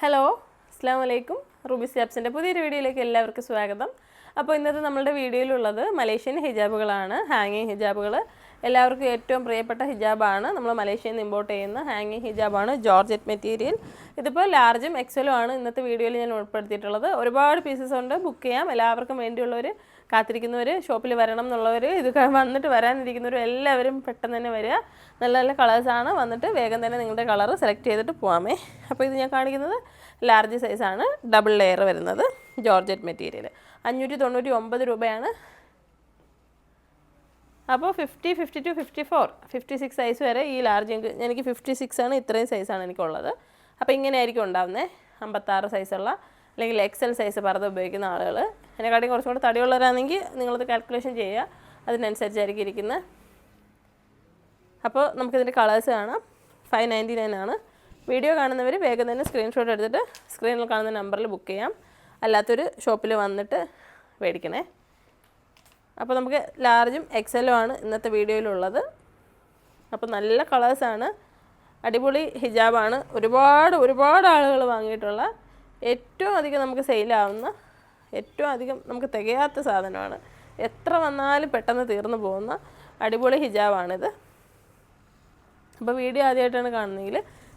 Hello അസ്സാം വലൈക്കും Ruby സ്റ്റാപ്സിന്റെ പുതിയൊരു വീഡിയോയിലേക്ക് എല്ലാവർക്കും സ്വാഗതം. അപ്പോൾ ഇന്നത്തെ നമ്മളുടെ വീഡിയോയിലുള്ളത് മലേഷ്യൻ ഹിജാബുകളാണ്. ഹാങ്ങിങ് ഹിജാബുകൾ എല്ലാവർക്കും ഏറ്റവും പ്രിയപ്പെട്ട ഹിജാബാണ്. നമ്മൾ മലേഷ്യയിൽ നിന്ന് ഇമ്പോർട്ട് ചെയ്യുന്ന ഹാങ്ങിങ് ഹിജാബാണ്. ജോർജറ്റ് മെറ്റീരിയൽ ഇതിപ്പോൾ ലാർജും എക്സലും ആണ് ഇന്നത്തെ വീഡിയോയിൽ ഞാൻ ഉൾപ്പെടുത്തിയിട്ടുള്ളത്. ഒരുപാട് പീസസ് ഉണ്ട്. ബുക്ക് ചെയ്യാം. എല്ലാവർക്കും വേണ്ടിയുള്ളവർ കാത്തിരിക്കുന്നവർ ഷോപ്പിൽ വരണം എന്നുള്ളവർ ഇത് വന്നിട്ട് വരാനിരിക്കുന്നവർ എല്ലാവരും പെട്ടെന്ന് തന്നെ വരിക. നല്ല നല്ല കളേഴ്സാണ് വന്നിട്ട് വേഗം തന്നെ നിങ്ങളുടെ കളർ സെലക്ട് ചെയ്തിട്ട് പോകാമേ അപ്പോൾ ഇത് ഞാൻ കാണിക്കുന്നത് ലാർജ് സൈസാണ് ഡബിൾ ലെയർ വരുന്നത്. ജോർജറ്റ് മെറ്റീരിയൽ അഞ്ഞൂറ്റി തൊണ്ണൂറ്റി ഒമ്പത് രൂപയാണ് അപ്പോൾ fifty fifty two fifty four fifty six size വരെ ഈ ലാർജ് എനിക്ക് ഫിഫ്റ്റി സിക്സ് ആണ് ഇത്രയും സൈസാണ് എനിക്കുള്ളത്. അപ്പോൾ ഇങ്ങനെയായിരിക്കും ഉണ്ടാവുന്നത് അമ്പത്താറ് സൈസുള്ള അല്ലെങ്കിൽ എക്സൽ സൈസ് പർദ്ദ ഉപയോഗിക്കുന്ന ആളുകൾ എന്നെക്കാട്ടിയും കുറച്ചും കൂടെ തടിയുള്ളവരാണെങ്കിൽ നിങ്ങളത് കാൽക്കുലേഷൻ ചെയ്യുക. അതിനനുസരിച്ചായിരിക്കും ഇരിക്കുന്നത്. അപ്പോൾ നമുക്കിതിന്റെ കളേഴ്സ് കാണാം. ഫൈവ് നയന്റി നയൻ ആണ്. വീഡിയോ കാണുന്നവർ വേഗം തന്നെ സ്ക്രീൻഷോട്ട് എടുത്തിട്ട് സ്ക്രീനിൽ കാണുന്ന നമ്പറിൽ ബുക്ക് ചെയ്യാം. അല്ലാത്തൊരു ഷോപ്പിൽ വന്നിട്ട് മേടിക്കണേ. അപ്പോൾ നമുക്ക് ലാർജും എക്സലും ആണ് ഇന്നത്തെ വീഡിയോയിലുള്ളത്. അപ്പോൾ നല്ല കളേഴ്സാണ് അടിപൊളി ഹിജാബാണ് ഒരുപാട് ഒരുപാട് ആളുകൾ വാങ്ങിയിട്ടുള്ള ഏറ്റവും അധികം നമുക്ക് സെയിലാവുന്ന ഏറ്റവും അധികം നമുക്ക് തികയാത്ത സാധനമാണ്. എത്ര വന്നാലും പെട്ടെന്ന് തീർന്നു പോകുന്ന അടിപൊളി ഹിജാബാണിത് അപ്പോൾ വീഡിയോ ആദ്യമായിട്ടാണ് കാണുന്നതെങ്കിൽ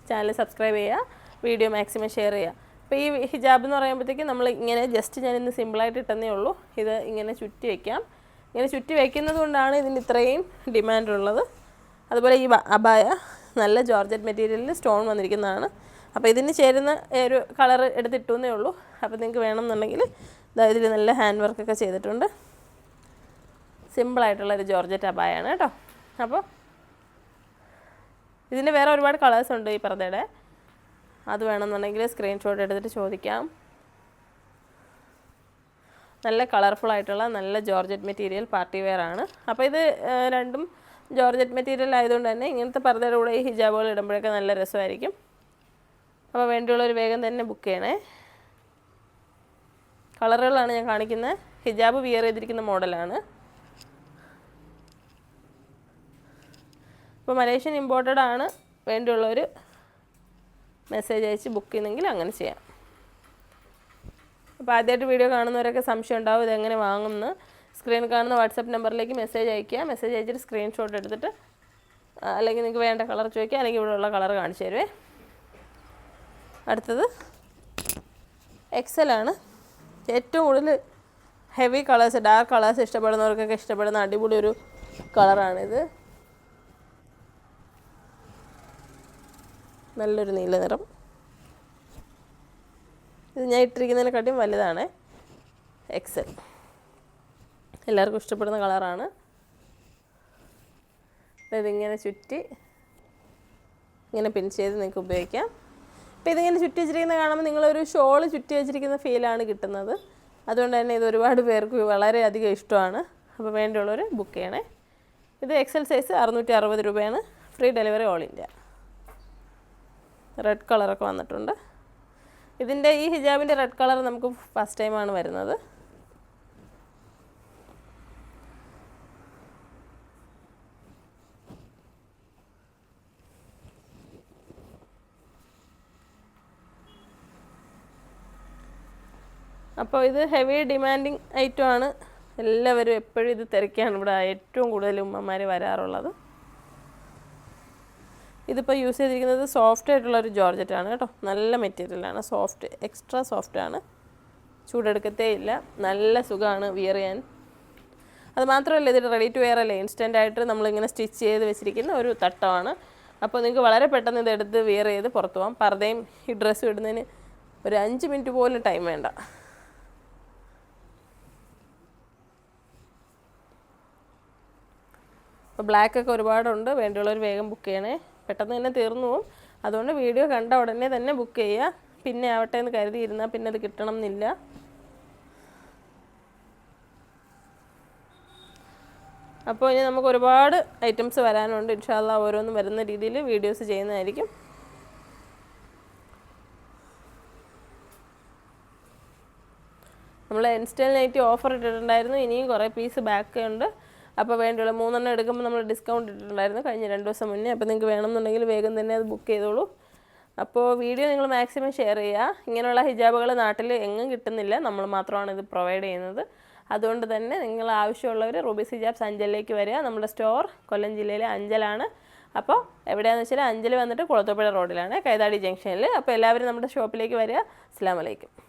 ചാനൽ സബ്സ്ക്രൈബ് ചെയ്യുക വീഡിയോ മാക്സിമം ഷെയർ ചെയ്യുക. അപ്പോൾ ഈ ഹിജാബ് എന്ന് പറയുമ്പോഴത്തേക്ക് നമ്മൾ ഇങ്ങനെ ജസ്റ്റ് ഞാനിന്ന് സിമ്പിളായിട്ട് ഇട്ടെന്നേ ഉള്ളൂ. ഇത് ഇങ്ങനെ ചുറ്റി വയ്ക്കാം ഇങ്ങനെ ചുറ്റി വയ്ക്കുന്നത് കൊണ്ടാണ് ഇതിന് ഇത്രയും ഡിമാൻഡ് ഉള്ളത്. അതുപോലെ ഈ അബായ നല്ല ജോർജറ്റ് മെറ്റീരിയലിൽ സ്റ്റോൺ വന്നിരിക്കുന്നതാണ്. അപ്പോൾ ഇതിന് ചേരുന്ന ഒരു കളർ എടുത്തിട്ടു എന്നേ ഉള്ളൂ. അപ്പോൾ നിങ്ങൾക്ക് വേണമെന്നുണ്ടെങ്കിൽ ഇതിൽ നല്ല ഹാൻഡ് വർക്കൊക്കെ ചെയ്തിട്ടുണ്ട്. സിമ്പിളായിട്ടുള്ള ഒരു ജോർജറ്റ് അബായാണ് കേട്ടോ. അപ്പോൾ ഇതിന്റെ വേറെ ഒരുപാട് കളേഴ്സ് ഉണ്ട് ഈ പറഞ്ഞയുടെ അത് വേണമെന്നുണ്ടെങ്കിൽ സ്ക്രീൻഷോട്ട് എടുത്തിട്ട് ചോദിക്കാം. നല്ല കളർഫുൾ ആയിട്ടുള്ള നല്ല ജോർജറ്റ് മെറ്റീരിയൽ പാർട്ടി വെയർ ആണ്. അപ്പോൾ ഇത് രണ്ടും ജോർജറ്റ് മെറ്റീരിയൽ ആയതുകൊണ്ട് തന്നെ ഇങ്ങനത്തെ പർദ്ദയുടെ കൂടെ ഈ ഹിജാബുകൾ ഇടുമ്പോഴൊക്കെ നല്ല രസമായിരിക്കും. അപ്പോൾ വേണ്ടിയുള്ളൊരു വേഗം തന്നെ ബുക്ക് ചെയ്യണേ. കളറുകളാണ് ഞാൻ കാണിക്കുന്നത്. ഹിജാബ് വിയർ ചെയ്തിരിക്കുന്ന മോഡലാണ് ഇപ്പോൾ മലേഷ്യൻ ഇമ്പോർട്ടഡ് ആണ്. വേണ്ടിയുള്ളൊരു മെസ്സേജ് അയച്ച് ബുക്ക് ചെയ്യുന്നെങ്കിൽ അങ്ങനെ ചെയ്യാം. അപ്പോൾ ആദ്യമായിട്ട് വീഡിയോ കാണുന്നവരൊക്കെ സംശയം ഉണ്ടാവും ഇതെങ്ങനെ വാങ്ങുമെന്ന് സ്ക്രീൻ കാണുന്ന വാട്സപ്പ് നമ്പറിലേക്ക് മെസ്സേജ് അയയ്ക്കുക. മെസ്സേജ് അയച്ചിട്ട് സ്ക്രീൻഷോട്ട് എടുത്തിട്ട് അല്ലെങ്കിൽ നിങ്ങൾക്ക് വേണ്ട കളർ ചോദിക്കുക അല്ലെങ്കിൽ ഇവിടെയുള്ള കളർ കാണിച്ചു തരുവേ. അടുത്തത് എക്സലാണ് ഏറ്റവും കൂടുതൽ ഹെവി കളേഴ്സ് ഡാർക്ക് കളേഴ്സ് ഇഷ്ടപ്പെടുന്നവർക്കൊക്കെ ഇഷ്ടപ്പെടുന്ന അടിപൊളി ഒരു കളറാണിത് നല്ലൊരു നീല നിറം. ഇത് ഞാൻ ഇട്ടിരിക്കുന്നതിനെക്കാട്ടിയും വലുതാണ് എക്സൽ എല്ലാവർക്കും ഇഷ്ടപ്പെടുന്ന കളറാണ്. ഇതിങ്ങനെ ചുറ്റി ഇങ്ങനെ പിൻ ചെയ്ത് നിങ്ങൾക്ക് ഉപയോഗിക്കാം. അപ്പോൾ ഇതിങ്ങനെ ചുറ്റി വെച്ചിരിക്കുന്നത് കാണുമ്പോൾ നിങ്ങളൊരു ഷോൾ ചുറ്റി വെച്ചിരിക്കുന്ന ഫീലാണ് കിട്ടുന്നത്. അതുകൊണ്ട് തന്നെ ഇത് ഒരുപാട് പേർക്ക് വളരെയധികം ഇഷ്ടമാണ്. അപ്പോൾ വേണ്ടിയുള്ളവർ ബുക്ക് ചെയ്യണേ. ഇത് എക്സൽ സൈസ് അറുന്നൂറ്റി അറുപത് രൂപയാണ്. Free delivery all India red കളറൊക്കെ വന്നിട്ടുണ്ട്. ഇതിന്റെ ഈ ഹിജാബിന്റെ റെഡ് കളർ നമുക്ക് ഫസ്റ്റ് ടൈമാണ് വരുന്നത്. അപ്പോൾ ഇത് ഹെവി ഡിമാൻഡിങ് ഐറ്റം ആണ്. എല്ലാവരും എപ്പോഴും ഇത് തിരക്കാണ് ഇവിടെ ഏറ്റവും കൂടുതൽ ഉമ്മമാർ വരാറുള്ളത്. ഇതിപ്പോൾ യൂസ് ചെയ്തിരിക്കുന്നത് സോഫ്റ്റ് ആയിട്ടുള്ള ഒരു ജോർജറ്റ് ആണ് കേട്ടോ. നല്ല മെറ്റീരിയലാണ് സോഫ്റ്റ് എക്സ്ട്രാ സോഫ്റ്റ് ആണ്. ചൂടെടുക്കത്തേ ഇല്ല. നല്ല സുഖമാണ് വിയർ ചെയ്യാൻ. അത് മാത്രമല്ല ഇത് റെഡി ടു വെയർ അല്ലേ? ഇൻസ്റ്റന്റ് ആയിട്ട് നമ്മളിങ്ങനെ സ്റ്റിച്ച് ചെയ്ത് വെച്ചിരിക്കുന്ന ഒരു തട്ടമാണ്. അപ്പോൾ നിങ്ങൾക്ക് വളരെ പെട്ടെന്ന് ഇതെടുത്ത് വിയർ ചെയ്ത് പുറത്തു പോകാം പർദ്ദയും ഈ ഡ്രസ്സും ഇടുന്നതിന് ഒരു അഞ്ച് മിനിറ്റ് പോലും ടൈം വേണ്ട. അപ്പോൾ ബ്ലാക്ക് ഒക്കെ ഒരുപാടുണ്ട്. വേണ്ടിയുള്ളവർ വേഗം ബുക്ക് ചെയ്യണേ. പെട്ടെന്ന് തന്നെ തീർന്നു പോകും അതുകൊണ്ട് വീഡിയോ കണ്ട ഉടനെ തന്നെ ബുക്ക് ചെയ്യുക. പിന്നെ ആവട്ടെ എന്ന് കരുതിയിരുന്നാൽ പിന്നെ അത് കിട്ടണം എന്നില്ല അപ്പോൾ ഇനി നമുക്ക് ഒരുപാട് ഐറ്റംസ് വരാനുണ്ട്. ഇൻഷാല്ല ഓരോന്നും വരുന്ന രീതിയിൽ വീഡിയോസ് ചെയ്യുന്നതായിരിക്കും. നമ്മൾ ഇൻസ്റ്റൽ നൈറ്റ് ഓഫർ ഇട്ടിട്ടുണ്ടായിരുന്നു. ഇനിയും കുറേ പീസ് ബാക്ക് ഉണ്ട്. അപ്പോൾ വേണ്ടിയുള്ള മൂന്നെണ്ണം എടുക്കുമ്പോൾ നമ്മൾ ഡിസ്കൗണ്ട് ഇട്ടിട്ടുണ്ടായിരുന്നു കഴിഞ്ഞ രണ്ട് ദിവസം മുന്നേ. അപ്പോൾ നിങ്ങൾക്ക് വേണമെന്നുണ്ടെങ്കിൽ വേഗം തന്നെ അത് ബുക്ക് ചെയ്തോളൂ. അപ്പോൾ വീഡിയോ നിങ്ങൾ മാക്സിമം ഷെയർ ചെയ്യുക. ഇങ്ങനെയുള്ള ഹിജാബുകൾ നാട്ടിൽ എങ്ങും കിട്ടുന്നില്ല. നമ്മൾ മാത്രമാണ് ഇത് പ്രൊവൈഡ് ചെയ്യുന്നത്. അതുകൊണ്ട് തന്നെ നിങ്ങൾ ആവശ്യമുള്ളവർ റൂബീസ് ഹിജാബ്സ് അഞ്ചലിലേക്ക് വരിക. നമ്മുടെ സ്റ്റോർ കൊല്ലം ജില്ലയിലെ അഞ്ചലാണ്. അപ്പോൾ എവിടെയാണെന്ന് വെച്ചാൽ അഞ്ചൽ വന്നിട്ട് കുളത്തൂപ്പുഴ റോഡിലാണ് കൈതാടി ജംഗ്ഷനിൽ അപ്പോൾ എല്ലാവരും നമ്മുടെ ഷോപ്പിലേക്ക് വരിക. അസ്സാം വലൈക്കും